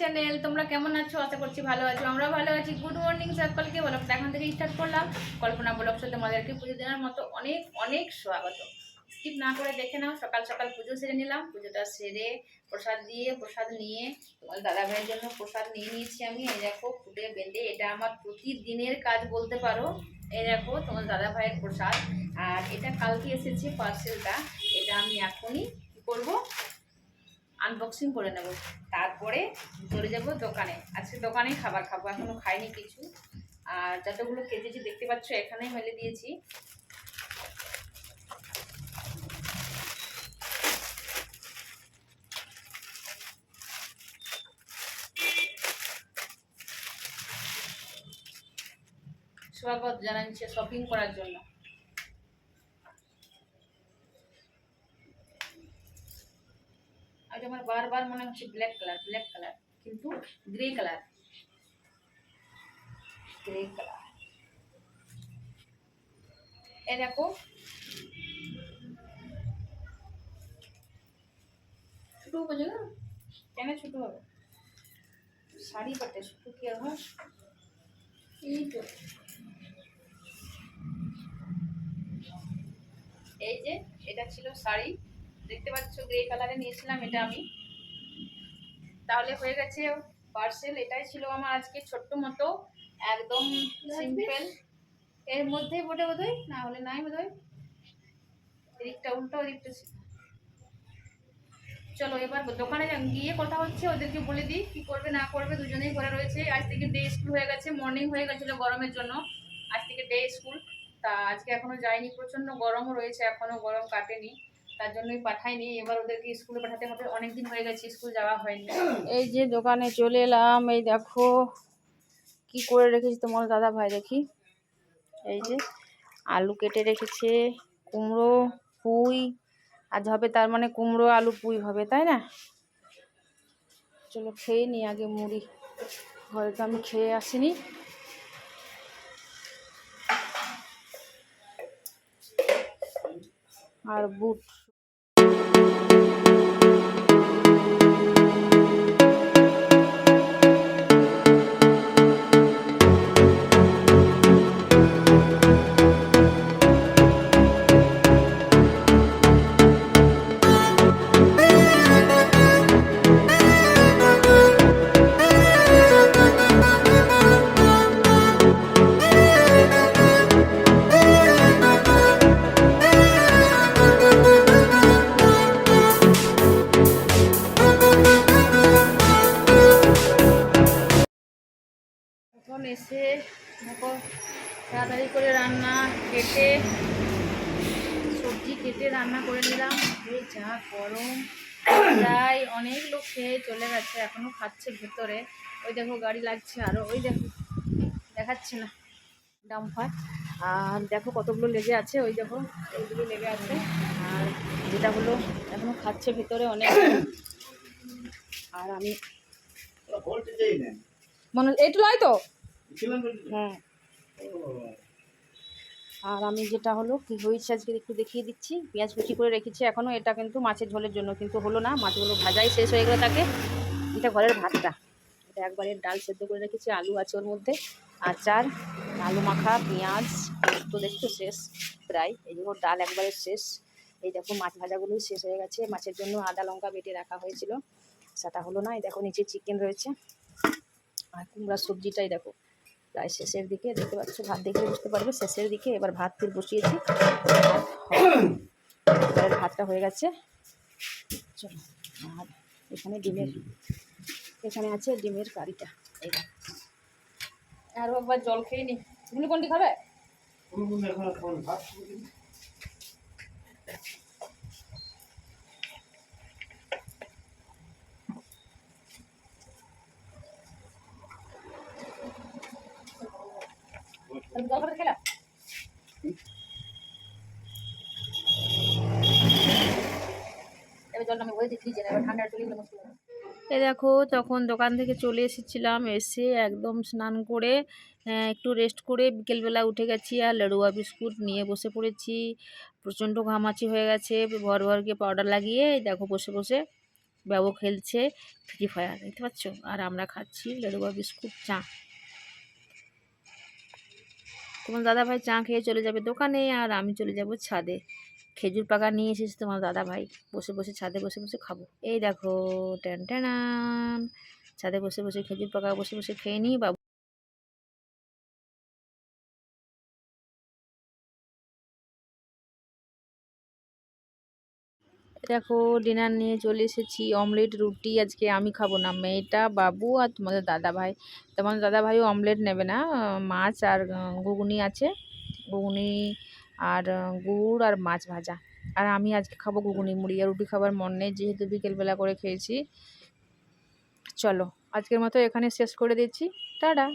Channel তোমরা কেমন আছো? আশা করছি ভালো আছো। ভালো আছি। গুড মর্নিং এখন স্টার্ট করলাম। কল্পনা পুজো দেওয়ার মতো অনেক অনেক স্বাগত। স্কিপ না করে দেখে নাও। সকাল সকাল পুজো সেরে নিলাম। পুজোটা সেরে প্রসাদ দিয়ে প্রসাদ নিয়ে তোমার দাদা ভাইয়ের জন্য প্রসাদ নিয়ে নিয়েছি আমি। এই দেখো, ফুটে বেঁধে। এটা আমার প্রতিদিনের কাজ বলতে পারো। এই দেখো তোমার দাদা ভাইয়ের প্রসাদ। আর এটা কালকে এসেছে পার্সেলটা এটা আমি এখনই কী করব? আনবক্সিং করে নেব। তারপরে চলে যাব দোকানে। আজকে দোকানে খাবার খাব, এখনও খাইনি কিছু। আর যতগুলো কেটেছি দেখতে পাচ্ছ, এখানেই মেলে দিয়েছি। স্বাগত জানাচ্ছে শপিং করার জন্য। আজ আমার বারবার মনে হচ্ছে ব্ল্যাক কালার ব্ল্যাক কালার কিন্তু গ্রে কালার গ্রে কালার এ দেখো। ছোট হবে কেন ছোট হবে? শাড়ি কাটে ছোট কি হয় এই তো। এই যে এটা ছিল শাড়ি। দেখতে পাচ্ছ গ্রে কালারে নিয়েছিলাম এটা আমি। তাহলে হয়ে গেছে পার্সেল এটাই ছিল আমার আজকে ছোট্ট মতো একদম সিম্পল এর মধ্যেই বোটে বোধহয়? না হলে নাই বোধহয়। এদিকটা উল্টো ওদিকটা চলো এবার দোকানে গিয়ে কথা হচ্ছে ওদেরকে বলে দিই কি করবে না করবে দুজনেই ঘরে রয়েছে। আজ থেকে ডে স্কুল হয়ে গেছে মর্নিং হয়ে গেছিল গরমের জন্য। আজ থেকে ডে স্কুল তা আজকে এখনও যায়নি প্রচণ্ড গরমও রয়েছে, এখনও গরম কাটেনি। তার জন্যই পাঠাইনি এবার ওদেরকে স্কুলে পাঠাতে হবে, অনেকদিন হয়ে গেছে, স্কুল যাওয়া হয়নি। এই যে দোকানে চলে এলাম, এই দেখো কি করে রেখেছি তোমার দাদা ভাই দেখি। এই যে আলু কেটে রেখেছে, কুমড়ো, পুঁই, আজ হবে তার মানে কুমড়ো, আলু, পুঁই হবে, তাই না? চলো খেয়ে নিই আগে মুড়ি, ঘরে তো আমি খেয়ে আসিনি। আর বুট। এসে দেখো তাড়াতাড়ি করে রান্না কেটে সবজি কেটে রান্না করে নিলাম। এই যা গরম প্রায় অনেক লোক খেয়ে চলে গেছে এখনও খাচ্ছে ভেতরে। ওই দেখো গাড়ি লাগছে আরও ওই দেখো দেখাচ্ছে না। দাম ডাম্পার। আর দেখো কতগুলো লেগে আছে ওই দেখো ওইগুলো লেগে আছে। আর যেটা হলো এখনও খাচ্ছে ভেতরে অনেক আর আমি মনে এইটু নয় তো? হ্যাঁ। আর আমি যেটা হলো কি হয়েছে আজকে একটু দেখিয়ে দিচ্ছি। পেঁয়াজ কুচি করে রেখেছি এখনও এটা কিন্তু মাছের ঝোলের জন্য কিন্তু হলো না। মাছগুলো ভাজাই শেষ হয়ে গেলো তাকে। এটা ঘরের ভাতটা। এটা একবারে ডাল সেদ্ধ করে রেখেছি আলু আছে ওর মধ্যে। আচার আলু মাখা পেঁয়াজ তো দেখছ শেষ প্রায়। এই জন্য ডাল একবারে শেষ। এই দেখো মাছ ভাজাগুলোই শেষ হয়ে গেছে। মাছের জন্য আদা লঙ্কা বেটে রাখা হয়েছিল। সেটা হলো না এই দেখো নিচে চিকেন রয়েছে। আর কুমড়ার সবজিটাই দেখো। প্রায় শেষের দিকে দেখতে পাচ্ছ ভাত দেখলে বুঝতে পারবে শেষের দিকে এবার ভাত ফির বসিয়েছি। হবে। ভাতটা হয়ে গেছে। চলো আর এখানে ডিমের এখানে আছে ডিমের কারিটা। আরও একবার জল খেয়ে নি। তুমি কোনটি খাবে তুমি জল খাবে খেলা এবার জলটা আমি বলেছি ফ্রিজে এবার ঠান্ডা এ দেখো, তখন দোকান থেকে চলে এসেছিলাম, এসে একদম স্নান করে একটু রেস্ট করে বিকেলবেলা উঠে গেছি আর লাড়ুয়া বিস্কুট নিয়ে বসে পড়েছি। প্রচণ্ড ঘামাচি হয়ে গেছে, ভর ভর গিয়ে পাউডার লাগিয়ে দেখো বসে বসে বাবু খেলছে ফ্রি ফায়ার দেখতে পাচ্ছ? আর আমরা খাচ্ছি লাড়ুয়া বিস্কুট, চা। তোমার দাদা ভাই চা খেয়ে চলে যাবে দোকানে আর আমি চলে যাব ছাদে। খেজুর পাকা নিয়ে এসেছি তোমার দাদা ভাই বসে বসে ছাদে বসে বসে খাব। এই দেখো, ট্যান ট্যানান। ছাদে বসে বসে খেজুর পাকা বসে বসে খেয়ে নিই, বাবু দেখো ডিনার নিয়ে চলে এসেছি অমলেট রুটি, আজকে আমি খাব না, মেয়েটা, বাবু আর তোমাদের দাদা ভাই তোমাদের দাদা ভাইও অমলেট নেবে না, মাছ আর ঘুগনি আছে, ঘুগনি আর গুড় আর মাছ ভাজা। আর আমি আজকে খাব ঘুগনি, মুড়ি আর রুটি খাবার মন নেই, যেহেতু বিকেলবেলা করে খেয়েছি। চলো, আজকের মতো এখানে শেষ করে দিচ্ছি। টাটা।